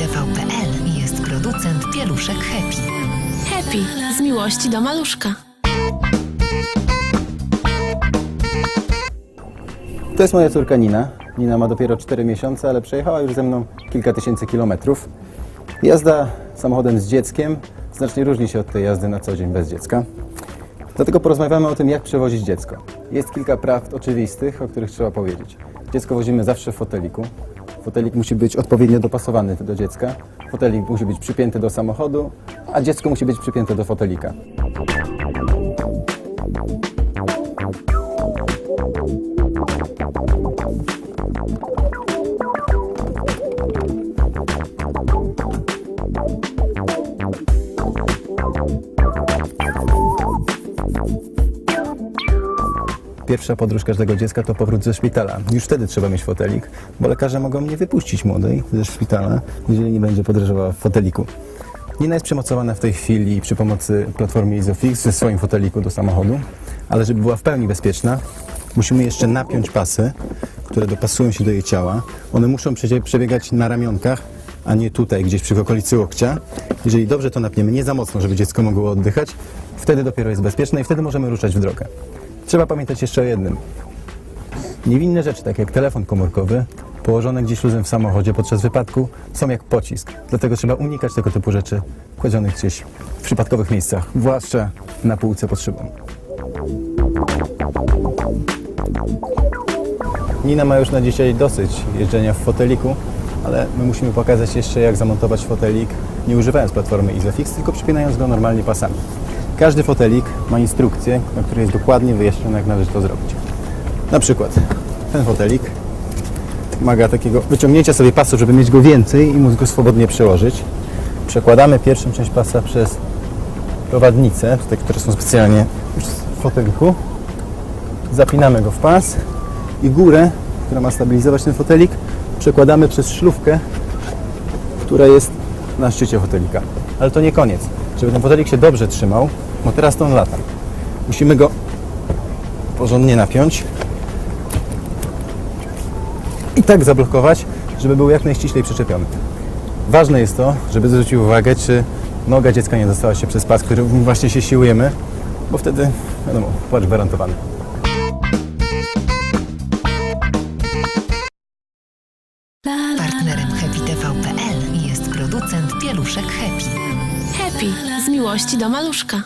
HappyTV.pl jest producent pieluszek Happy. Happy z miłości do maluszka. To jest moja córka Nina. Nina ma dopiero 4 miesiące, ale przejechała już ze mną kilka tysięcy kilometrów. Jazda samochodem z dzieckiem znacznie różni się od tej jazdy na co dzień bez dziecka. Dlatego porozmawiamy o tym, jak przewozić dziecko. Jest kilka prawd oczywistych, o których trzeba powiedzieć. Dziecko wozimy zawsze w foteliku. Fotelik musi być odpowiednio dopasowany do dziecka. Fotelik musi być przypięty do samochodu, a dziecko musi być przypięte do fotelika. Pierwsza podróż każdego dziecka to powrót ze szpitala. Już wtedy trzeba mieć fotelik, bo lekarze mogą nie wypuścić młodej ze szpitala, jeżeli nie będzie podróżowała w foteliku. Nina jest przymocowana w tej chwili przy pomocy platformy Isofix ze swoim foteliku do samochodu, ale żeby była w pełni bezpieczna, musimy jeszcze napiąć pasy, które dopasują się do jej ciała. One muszą przebiegać na ramionkach, a nie tutaj, gdzieś przy okolicy łokcia. Jeżeli dobrze to napniemy, nie za mocno, żeby dziecko mogło oddychać, wtedy dopiero jest bezpieczne i wtedy możemy ruszać w drogę. Trzeba pamiętać jeszcze o jednym. Niewinne rzeczy, takie jak telefon komórkowy, położone gdzieś luzem w samochodzie podczas wypadku, są jak pocisk. Dlatego trzeba unikać tego typu rzeczy kładzionych gdzieś w przypadkowych miejscach, zwłaszcza na półce pod szybą. Nina ma już na dzisiaj dosyć jeżdżenia w foteliku, ale my musimy pokazać jeszcze, jak zamontować fotelik, nie używając platformy Isofix, tylko przypinając go normalnie pasami. Każdy fotelik ma instrukcję, na której jest dokładnie wyjaśnione, jak należy to zrobić. Na przykład ten fotelik wymaga takiego wyciągnięcia sobie pasu, żeby mieć go więcej i móc go swobodnie przełożyć. Przekładamy pierwszą część pasa przez prowadnice, te, które są specjalnie w foteliku. Zapinamy go w pas i górę, która ma stabilizować ten fotelik, przekładamy przez szlufkę, która jest na szczycie fotelika. Ale to nie koniec. Żeby ten fotelik się dobrze trzymał, bo teraz to on lata. Musimy go porządnie napiąć i tak zablokować, żeby był jak najściślej przyczepiony. Ważne jest to, żeby zwrócić uwagę, czy noga dziecka nie dostała się przez pas, który właśnie się siłujemy, bo wtedy, wiadomo, płacz gwarantowany. Partnerem HappyTV.pl jest producent pieluszek Happy. Z miłości do maluszka.